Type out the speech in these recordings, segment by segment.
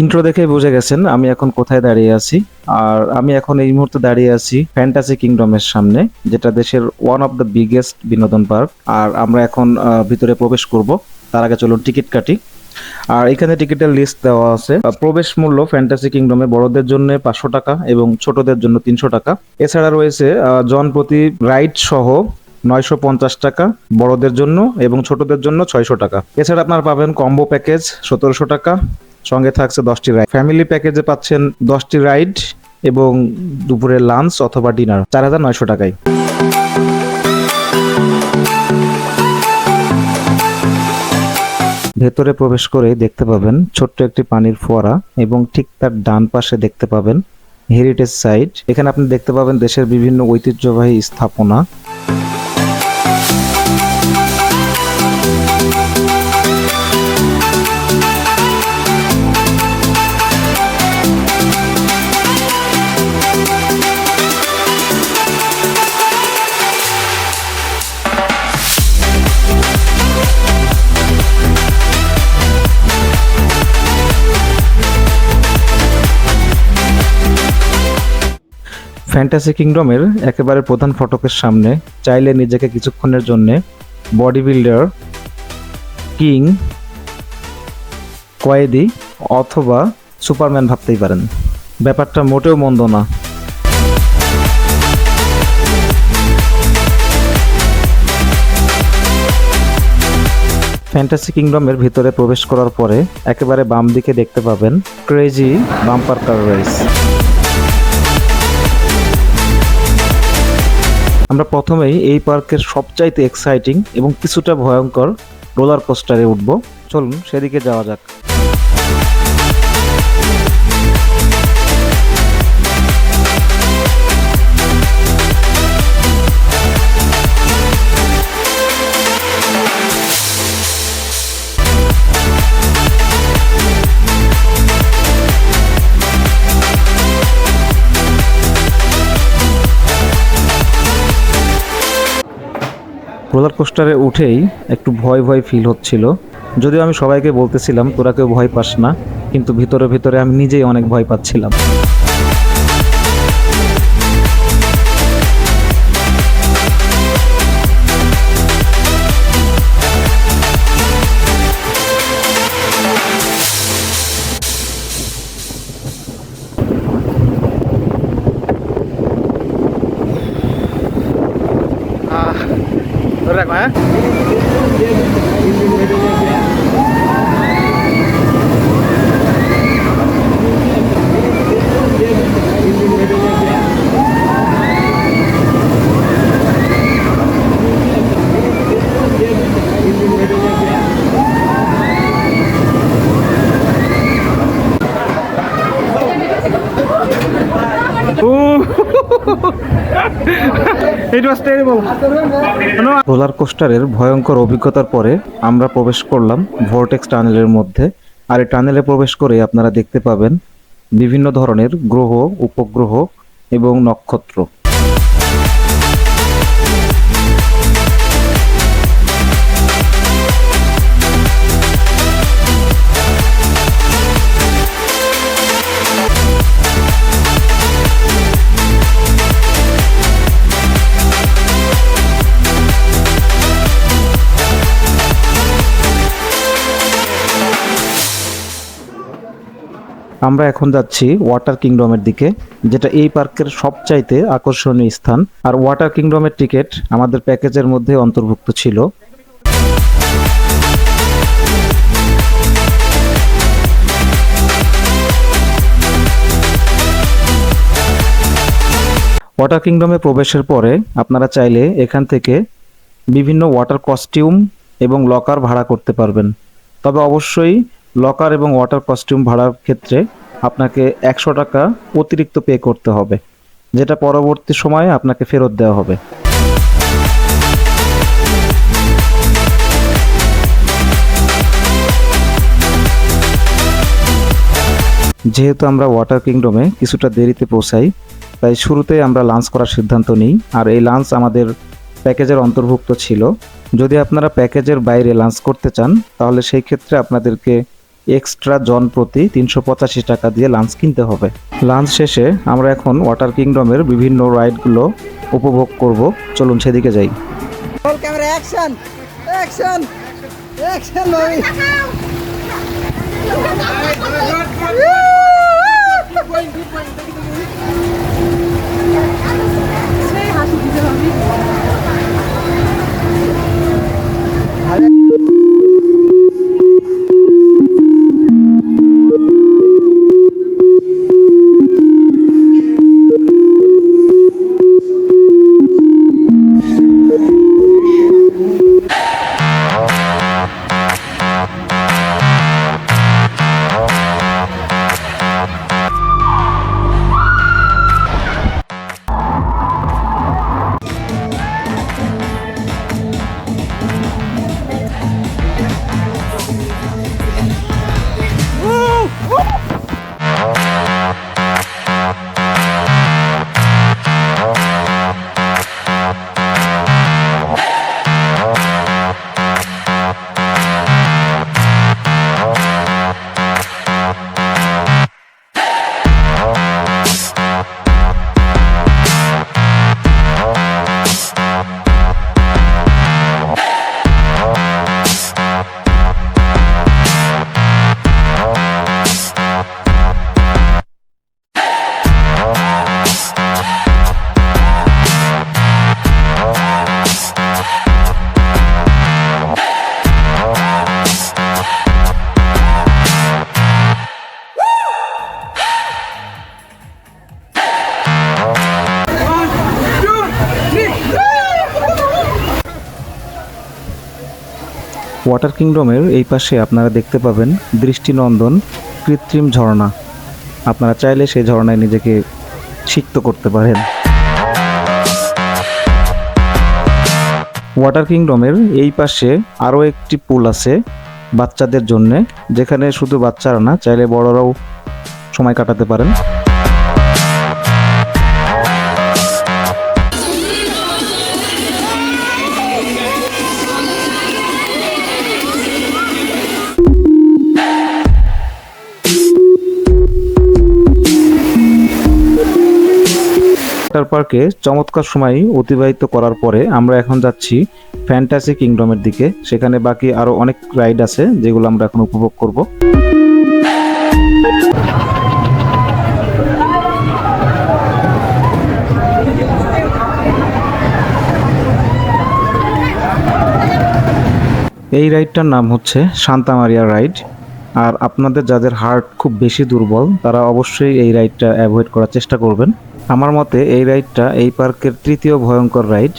Intro দেখে বুঝে গেছেন আমি এখন কোথায় দাঁড়িয়ে আছি। আর আমি এখন এই মুহূর্তে দাঁড়িয়ে আছি ফ্যান্টাসি কিংডমের সামনে যেটা দেশের ওয়ান অফ দ্য বিগেস্ট বিনোদন পার্ক। আর আমরা এখন ভিতরে প্রবেশ করব। তার আগে চলুন টিকিট কাটি। আর এখানে টিকিটের লিস্ট দেওয়া আছে। প্রবেশ মূল্য ফ্যান্টাসি কিংডমে বড়দের জন্য পাঁচশো টাকা এবং ছোটদের জন্য তিনশো টাকা। এছাড়া রয়েছে আহ, জনপ্রতি রাইড সহ নয়শো পঞ্চাশ টাকা বড়দের জন্য এবং ছোটদের জন্য ছয়শো টাকা। এছাড়া আপনারা পাবেন কম্বো প্যাকেজ সতেরোশো টাকা সঙ্গে থাকছে দশটি রাইড ফ্যামিলি প্যাকেজে পাচ্ছেন দশটি রাইড এবং দুপুরের লাঞ্চ অথবা ডিনার চার হাজার নয়শো টাকায়। ভেতরে প্রবেশ করে দেখতে পাবেন ছোট্ট একটি পানির ফোয়ারা এবং ঠিক তার ডান পাশে দেখতে পাবেন হেরিটেজ সাইট এখানে আপনি দেখতে পাবেন দেশের বিভিন্ন ঐতিহ্যবাহী স্থাপনা। ফ্যান্টাসি কিংডমের একেবারে প্রধান ফটকের সামনে চাইলে নিজেকে কিছুক্ষণের জন্য বডি বিল্ডার কিং কয়েদি অথবা সুপারম্যান ভাবতেই পারেন। ব্যাপারটা মোটেও মন্দ না। ফ্যান্টাসি কিংডমের ভিতরে প্রবেশ করার পরে একেবারে বাম দিকে দেখতে পাবেন ক্রেজি বাম্পার কার রেস আমরা প্রথমেই এই পার্কের সবচাইতে এক্সাইটিং এবং কিছুটা ভয়ঙ্কর রোলার কোস্টারে উঠব। চলুন, সেদিকে যাওয়া যাক। রোলার কোস্টারে উঠেই একটু ভয় ভয় ফিল হচ্ছিল। যদিও আমি সবাইকে বলতেছিলাম, তোরা কেউ ভয় পাস না। কিন্তু ভিতরে ভিতরে আমি নিজেই অনেক ভয় পাচ্ছিলাম। রোলার কোস্টারের ভয়ঙ্কর অভিজ্ঞতার পরে আমরা প্রবেশ করলাম ভোর্টেক্স টানেলের মধ্যে। আর এই টানেলে প্রবেশ করে আপনারা দেখতে পাবেন বিভিন্ন ধরনের গ্রহ, উপগ্রহ এবং নক্ষত্র। আমরা এখন যাচ্ছি ওয়াটার কিংডমের দিকে, যেটা এই পার্কের সবচাইতে আকর্ষণীয় স্থান। আর ওয়াটার কিংডমের টিকিট আমাদের প্যাকেজের মধ্যে অন্তর্ভুক্ত ছিল। ওয়াটার কিংডমে প্রবেশের পরে আপনারা চাইলে এখান থেকে বিভিন্ন ওয়াটার কস্টিউম এবং লকার ভাড়া করতে পারবেন। তবে অবশ্যই লকার এবং ওয়াটার কস্টিউম ভাড়ার ক্ষেত্রে আপনাকে একশো টাকা অতিরিক্ত পে করতে হবে, যেটা পরবর্তী সময়ে আপনাকে ফেরত দেওয়া হবে। যেহেতু আমরা ওয়াটার কিংডমে কিছুটা দেরিতে পৌঁছাই, তাই শুরুতে আমরা লাঞ্চ করার সিদ্ধান্ত নিই। আর এই লাঞ্চ আমাদের প্যাকেজের অন্তর্ভুক্ত ছিল। যদি আপনারা প্যাকেজের বাইরে লাঞ্চ করতে চান, তাহলে সেই ক্ষেত্রে আপনাদেরকে এক্সট্রা জন প্রতি তিনশো পঁচাশি টাকা দিয়ে লাঞ্চ কিনতে হবে লাঞ্চ শেষে আমরা এখন ওয়াটার কিংডমের বিভিন্ন রাইডগুলো উপভোগ করব চলুন সেদিকে যাই camera action action! Action! Water কিংডমের এই পাশে আপনারা দেখতে পাবেন দৃষ্টিনন্দন কৃত্রিম ঝর্ণা। আপনারা চাইলে সেই ঝর্ণায় নিজেকে সিক্ত করতে পারেন। ওয়াটার কিংডমের এই পাশে আরও একটি পুল আছে বাচ্চাদের জন্য, যেখানে শুধু বাচ্চারা না, চাইলে বড়রাও সময় কাটাতে পারেন। ওয়াটার পার্কে চমৎকার সময় অতিবাহিত করার পরে আমরা এখন যাচ্ছি ফ্যান্টাসি কিংডমের দিকে। সেখানে বাকি আরও অনেক রাইড আছে, যেগুলো আমরা এখন উপভোগ করব। এই রাইডটার নাম হচ্ছে শান্তা মারিয়া রাইড। আর আপনাদের যাদের হার্ট খুব বেশি দুর্বল, তারা অবশ্যই এই রাইডটা অ্যাভয়েড করার চেষ্টা করবেন। আমার মতে এই রাইডটা এই পার্কের তৃতীয় ভয়ঙ্কর রাইড।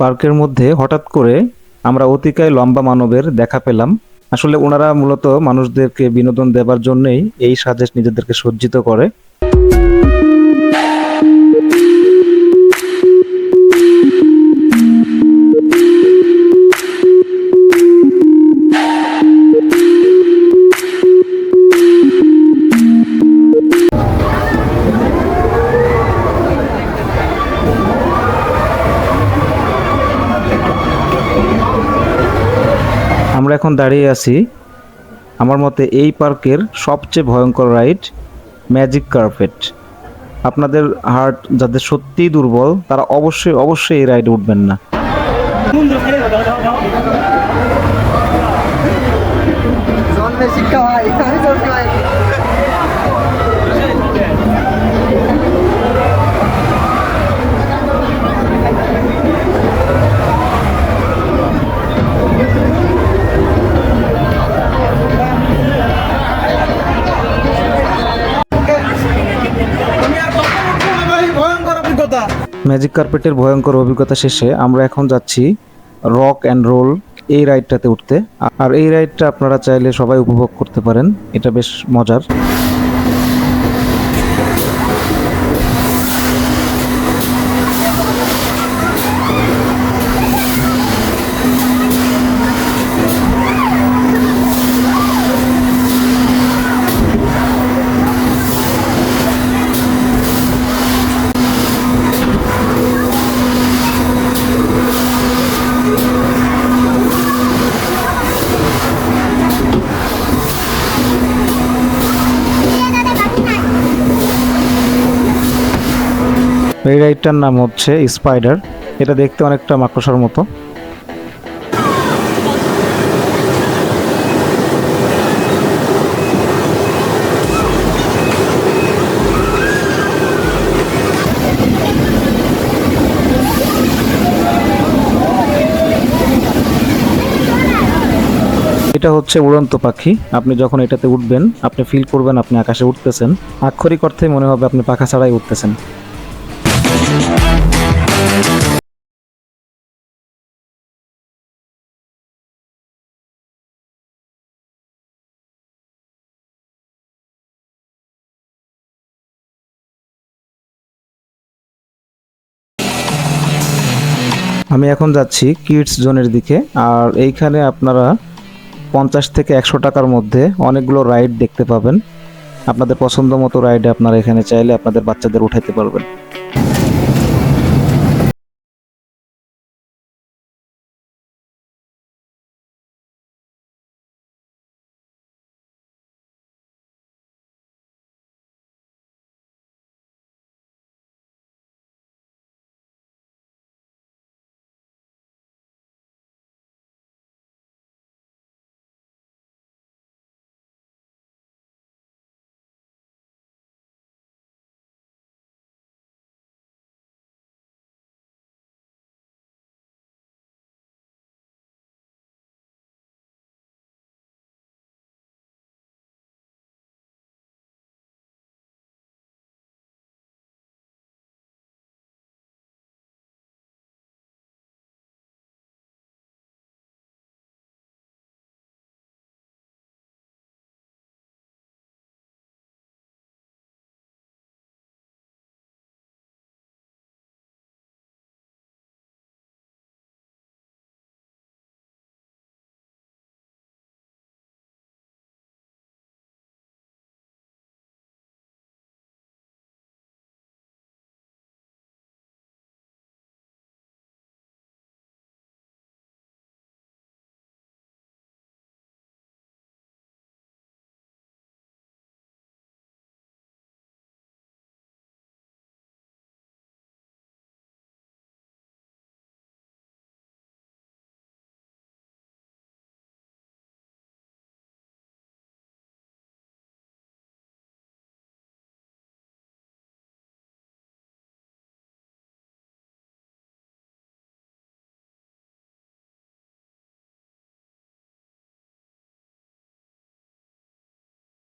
পার্কের মধ্যে হঠাৎ করে আমরা অতিকায় লম্বা মানবের দেখা পেলাম। আসলে ওনারা মূলত মানুষদেরকে বিনোদন দেবার জন্যই এই সাজে নিজেদেরকে সজ্জিত করে। আমরা এখন দাঁড়িয়ে আছি আমার মতে এই পার্কের সবচেয়ে ভয়ঙ্কর রাইড ম্যাজিক কার্পেট। আপনাদের হার্ট যাদের সত্যিই দুর্বল, তারা অবশ্যই অবশ্যই এই রাইডে উঠবেন না। শিক্ষা ভাই ম্যাজিক কার্পেটের ভয়ঙ্কর অভিজ্ঞতা শেষে আমরা এখন যাচ্ছি রক অ্যান্ড রোল এই রাইডটাতে উঠতে। আর এই রাইডটা আপনারা চাইলে সবাই উপভোগ করতে পারেন। এটা বেশ মজার। এই রাইডটার নাম হচ্ছে স্পাইডার। এটা দেখতে অনেকটা মাকড়সার মতো। এটা হচ্ছে উড়ন্ত পাখি। আপনি যখন এটাতে উঠবেন, আপনি ফিল করবেন আপনি আকাশে উঠতেছেন। আক্ষরিক অর্থে মনে হবে আপনি পাখা ছাড়াই উঠতেছেন। আমি এখন যাচ্ছি কিডস জোনের দিকে, আর এইখানে আপনারা পঞ্চাশ থেকে একশো টাকার মধ্যে অনেকগুলো রাইড দেখতে পাবেন। আপনাদের পছন্দ মতো রাইডে আপনারা এখানে চাইলে আপনাদের বাচ্চাদের উঠাইতে পারবেন।